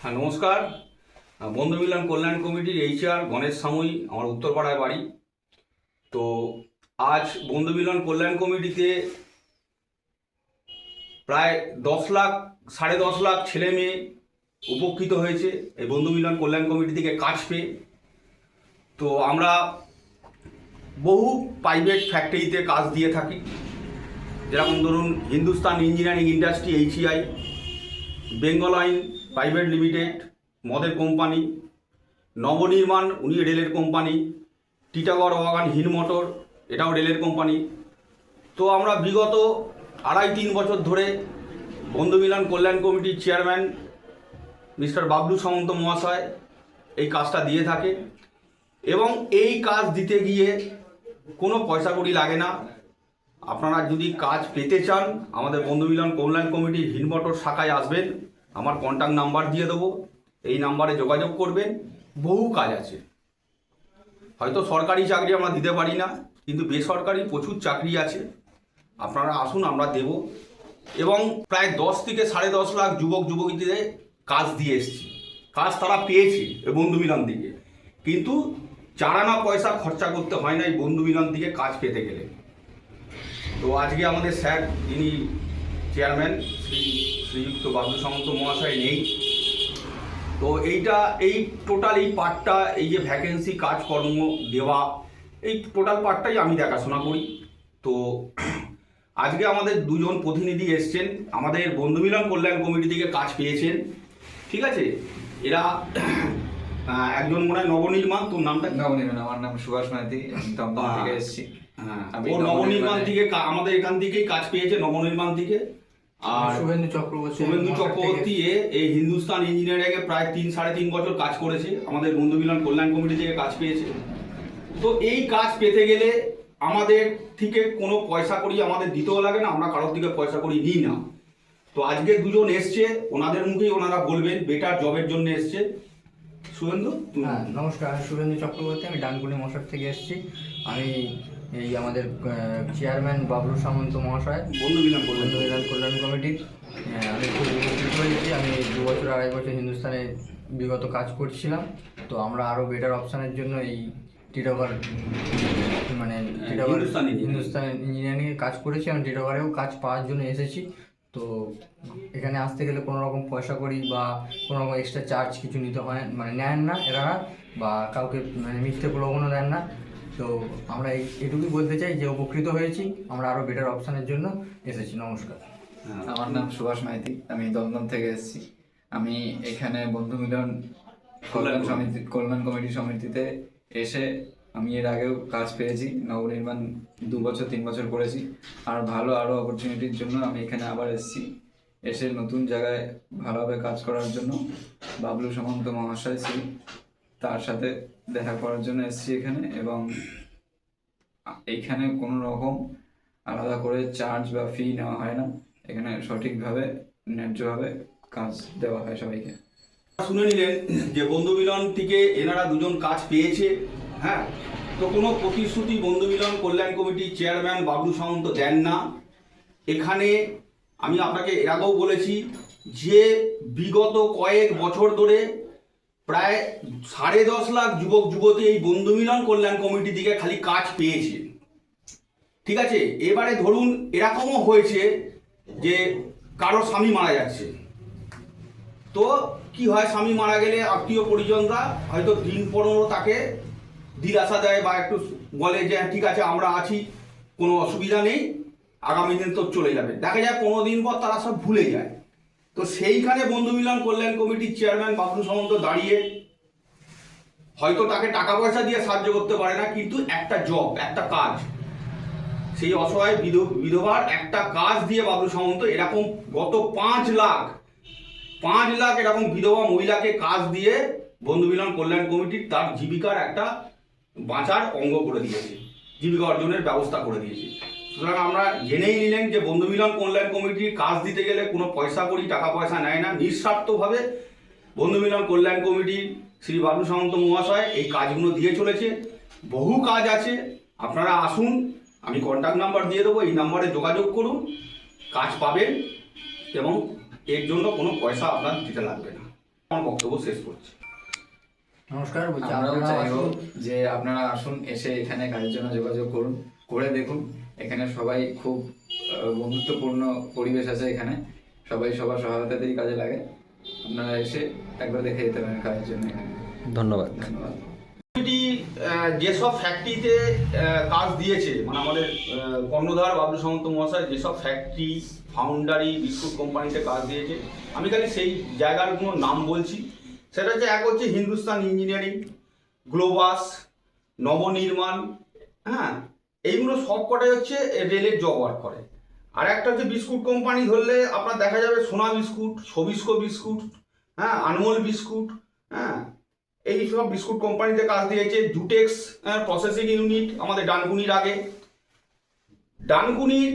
হ্যাঁ নমস্কার। বন্ধু মিলন কল্যাণ কমিটির এইচআর গণেশ সামুই, আমার উত্তরপাড়ায় বাড়ি। তো আজ বন্ধু মিলন কল্যাণ কমিটিতে প্রায় দশ লাখ, সাড়ে দশ লাখ ছেলে মেয়ে উপকৃত হয়েছে এই বন্ধু মিলন কল্যাণ কমিটি থেকে কাজ পেয়ে। তো আমরা বহু প্রাইভেট ফ্যাক্টরিতে কাজ দিয়ে থাকি। যেরকম ধরুন Hindustan engineering industry HEI Bengal আইন প্রাইভেট লিমিটেড, মদের কোম্পানি, নবনির্মাণ, উনি রেলের কোম্পানি, টিটাগড়, ওয়াগান, হিল মোটর, এটাও রেলের কোম্পানি। তো আমরা বিগত আড়াই তিন বছর ধরে বন্ধু মিলন কল্যাণ কমিটির চেয়ারম্যান মিস্টার বাবলু সামন্ত মহাশয় এই কাজটা দিয়ে থাকে এবং এই কাজ দিতে গিয়ে কোনো পয়সা কড়ি লাগে না। আপনারা যদি কাজ পেতে চান, আমাদের বন্ধু মিলন কল্যাণ কমিটির হিনমটর শাখায় আসবেন। আমার কন্ট্যাক্ট নাম্বার দিয়ে দেবো। এই নাম্বারে যোগাযোগ করবেন। বহু কাজ আছে। হয়তো সরকারি চাকরি আমরা দিতে পারি না, কিন্তু বেসরকারি প্রচুর চাকরি আছে। আপনারা আসুন, আমরা দেব। এবং প্রায় দশ থেকে সাড়ে দশ লাখ যুবক যুবতীদের কাজ দিয়ে এসেছি। কাজ তারা পেয়েছে এই বন্ধু মিলন দিকে। কিন্তু চারানা পয়সা খরচা করতে হয় না এই বন্ধু মিলন দিকে কাজ পেতে গেলে। তো আজকে আমাদের স্যার যিনি চেয়ারম্যান শ্রী শ্রীযুক্ত বাবু সামন্ত মহাশয় নেই। তো এইটা এই টোটাল এই পার্টটা এই যে ভ্যাকেন্সি কাজকর্ম দেওয়া এই টোটাল পার্টটাই আমি দেখাশোনা করি। তো আজকে আমাদের দুজন প্রতিনিধি এসছেন আমাদের বন্ধু মিলন কল্যাণ কমিটি থেকে কাজ পেয়েছেন ঠিক আছে? এরা একজন মনে হয় নবনির্মাণ তোর নামটা নবনির্মাণ আমার নাম সুভাষ মাইতি দমদম থেকে এসেছি। হ্যাঁ, ও নবনির্মাণ থেকে কা- আমাদের এখান থেকেই কাজ পেয়েছে নবনির্মাণ থেকে। আর শুভেন্দু চক্রবর্তী শুভেন্দু চক্রবর্তী এই হিন্দুস্তান ইঞ্জিনিয়ারিং এ প্রায় তিন সাড়ে তিন বছর কাজ করেছে। আমাদের বন্ধু মিলন কল্যাণ কমিটি থেকে কাজ পেয়েছে। তো এই কাজ পেতে গেলে আমাদের থেকে কোনো পয়সা করি আমাদের দিতেও লাগে না আমরা কারোর থেকে পয়সা করি নিই না। তো আজকে দুজন এসছে ওনাদের মুখেই ওনারা বলবেন বেটার জবের জন্য এসছে। শুভেন্দু হ্যাঁ নমস্কার শুভেন্দু চক্রবর্তী আমি ডানকুনি মশার থেকে এসেছি। আমি এই আমাদের চেয়ারম্যান বাবলু সামন্ত মহাশয় বন্ধু মিলন বন্ধু মিলন কল্যাণ কমিটির আমি খুব উপকৃত হয়েছি। আমি দু বছর আড়াই বছর হিন্দুস্তানে বিগত কাজ করছিলাম। তো আমরা আরও বেটার অপশানের জন্য এই টিটাগড় মানে টিটাগড় হিন্দুস্তান হিন্দুস্তান ইঞ্জিনিয়ারিংয়ে কাজ করেছি। আমি টিটাগড়েও কাজ পাওয়ার জন্য এসেছি। তো এখানে আসতে গেলে কোনো রকম পয়সা করি বা কোনো রকম এক্সট্রা চার্জ কিছু নিতে হয় মানে নেন না এরা বা কাউকে মানে মিথ্যে প্রলোভনও দেন না। তো আমরা এই এটুকুই বলতে চাই যে উপকৃত হয়েছি। আমরা আরও বেটার অপশানের জন্য এসেছি। নমস্কার। আমার নাম সুভাষ মাইতি। আমি দমদম থেকে এসেছি। আমি এখানে বন্ধু মিলন কল্যাণ সমিতি কল্যাণ কমিটি সমিতিতে এসে আমি এর আগেও কাজ পেয়েছি। নবনির্মাণ দু বছর তিন বছর করেছি। আর ভালো আরও অপরচুনিটির জন্য আমি এখানে আবার এসেছি। এসে নতুন জায়গায় ভালোভাবে কাজ করার জন্য বাবলু সামন্ত মহাশয় শ্রী তার সাথে দেখা করার জন্য এসেছি এখানে এবং এইখানে কোনো রকম আলাদা করে চার্জ বা ফি নেওয়া হয় না। এখানে সঠিকভাবে, ন্যায্যভাবে কাজ দেওয়া হয় সবাইকে। শুনে নিলেন যে বন্ধু মিলন থেকে এনারা দুজন কাজ পেয়েছে হ্যাঁ? তো কোনো প্রতিশ্রুতি বন্ধু মিলন কল্যাণ কমিটির চেয়ারম্যান বাবলু সামন্ত দেন না। এখানে আমি আপনাকে এর আগেও বলেছি যে বিগত কয়েক বছর ধরে প্রায় সাড়ে দশ লাখ যুবক যুবতী এই বন্ধু মিলন কল্যাণ কমিটি থেকে খালি কাজ পেয়েছে। ঠিক আছে? এবারে ধরুন এরকমও হয়েছে যে কারও স্বামী মারা যাচ্ছে। তো কি হয় স্বামী মারা গেলে আত্মীয় পরিজনরা হয়তো দিন পনেরো তাকে দিলাসা দেয় বা একটু বলে যে হ্যাঁ, ঠিক আছে আমরা আছি কোনো অসুবিধা নেই আগামী দিন তো চলে যাবে। দেখা যায় পনেরো দিন পর তারা সব ভুলে যায়। তো সেইখানে বন্ধু মিলন কল্যাণ কমিটির চেয়ারম্যান বাবলু সামন্ত দাঁড়িয়ে। হয়তো তাকে টাকা পয়সা দিয়ে সাহায্য করতে পারে না, কিন্তু একটা জব একটা কাজ। সেই অসহায় বিধ- বিধবার একটা কাজ দিয়ে বাবলু সামন্ত এরকম গত পাঁচ লাখ পাঁচ লাখ এরকম বিধবা মহিলাকে কাজ দিয়ে বন্ধু মিলন কল্যাণ কমিটির তার জীবিকার একটা বাঁচার অঙ্গ করে দিয়েছে, জীবিকা অর্জনের ব্যবস্থা করে দিয়েছে। সুতরাং আমরা জেনেই নিলেন যে বন্ধু মিলন কল্যাণ কমিটির কাজ দিতে গেলে কোনো পয়সা করি টাকা পয়সা নেয় না। নিঃস্বার্থভাবে বন্ধু মিলন কল্যাণ কমিটি শ্রী বাবু সামন্ত মহাশয় এই কাজগুলো দিয়ে চলেছে। বহু কাজ আছে। আপনারা আসুন আমি কন্ট্যাক্ট নাম্বার দিয়ে দেবো এই নাম্বারে যোগাযোগ করুন কাজ পাবেন এবং এর জন্য কোনো পয়সা আপনার দিতে লাগবে না। আমার বক্তব্য শেষ করছি। নমস্কার বলছি আমরাও আপনারা চাইব আসুন। যে আপনারা আসুন এসে এখানে কাজের জন্য যোগাযোগ করুন করে দেখুন। এখানে সবাই খুব বন্ধুত্বপূর্ণ পরিবেশ আছে এখানে। সবাই সবার সহায়তাতেই কাজে লাগে। আপনারা এসে একবার দেখে যেতে পারেন কাজের জন্য এখানে। ধন্যবাদ। ধন্যবাদ। যেসব ফ্যাক্টরিতে কাজ দিয়েছে মানে আমাদের কর্ণধার বাবলু সামন্ত মহাশয় যেসব ফ্যাক্টরি ফাউন্ডারি বিস্কুট কোম্পানিতে কাজ দিয়েছে আমি খালি সেই জায়গাগুলোর নাম বলছি। সেটা হচ্ছে এক হচ্ছে হিন্দুস্তান ইঞ্জিনিয়ারিং গ্লোবাস নবনির্মাণ হ্যাঁ? এইগুলো সব কটাই হচ্ছে রেলের জব ওয়ার্ক করে। আর একটা হচ্ছে বিস্কুট কোম্পানি ধরলে আপনার দেখা যাবে সোনা বিস্কুট সবিস্কো বিস্কুট হ্যাঁ আনমোল বিস্কুট হ্যাঁ এই সব বিস্কুট কোম্পানিতে কাজ দিয়েছে। জুটেক্স প্রসেসিং ইউনিট আমাদের ডানকুনির আগে। ডানকুনির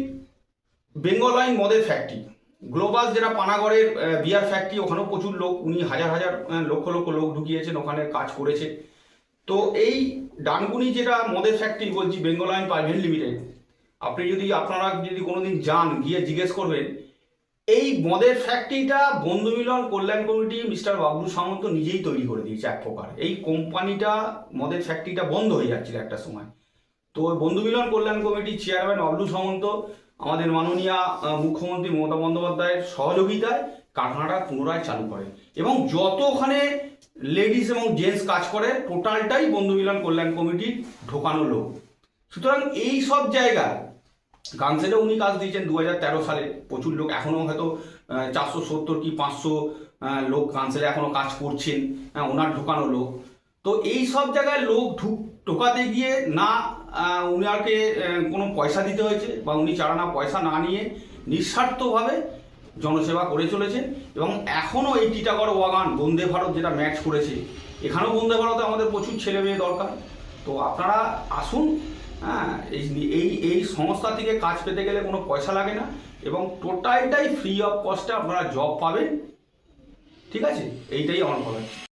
বেঙ্গল আইন মদের ফ্যাক্টরি গ্লোবাল যেটা পানাগড়ের বিয়ার ফ্যাক্টরি ওখানেও প্রচুর লোক, উনি হাজার হাজার লক্ষ লক্ষ লোক ঢুকিয়েছেন, ওখানে কাজ করেছে। তো এই ডানকুনি যেটা মদের ফ্যাক্টরি বলছি বেঙ্গল আইন প্রাইভেট লিমিটেড আপনি যদি আপনারা যদি কোনোদিন যান, গিয়ে জিজ্ঞেস করবেন, এই মদের ফ্যাক্টরিটা বন্ধু মিলন কল্যাণ কমিটি মিস্টার বাবলু সামন্ত নিজেই তৈরি করে দিয়েছে এক প্রকার। এই কোম্পানিটা মদের ফ্যাক্টরিটা বন্ধ হয়ে যাচ্ছিল একটা সময়। তো বন্ধু মিলন কল্যাণ কমিটির চেয়ারম্যান বাবলু সামন্ত, আমাদের মাননীয় মুখ্যমন্ত্রী মমতা বন্দ্যোপাধ্যায়ের সহযোগিতায় কারখানাটা পুনরায় চালু করে। এবং যত ওখানে লেডিস এবং জেন্টস কাজ করে টোটালটাই বন্ধু মিলন কল্যাণ কমিটির ঢোকানো লোক। সুতরাং এই সব জায়গায় কাউন্সিলে উনি কাজ দিয়েছেন দু হাজার তেরো সালে। প্রচুর লোক এখনও হয়তো চারশো সত্তর কি পাঁচশো লোক কাউন্সিলে এখনও কাজ করছেন হ্যাঁ, ওনার ঢোকানো লোক। তো এই সব জায়গায় লোক ঢুক ঢোকাতে গিয়ে না উনাকে কোনো পয়সা দিতে হয়েছে বা উনি চারানা পয়সা না নিয়ে নিঃস্বার্থভাবে জনসেবা করে চলেছেন এবং এখনও এই টিটাগড় ওয়াগান বন্দে ভারত যেটা ম্যাচ করেছে, এখানেও বন্দে ভারতে আমাদের প্রচুর ছেলে মেয়ে দরকার। তো আপনারা আসুন হ্যাঁ এই এই সংস্থা থেকে কাজ পেতে গেলে কোনো পয়সা লাগে না এবং টোটালটাই ফ্রি অফ কস্টে আপনারা জব পাবেন। ঠিক আছে? এইটাই আমার বলার।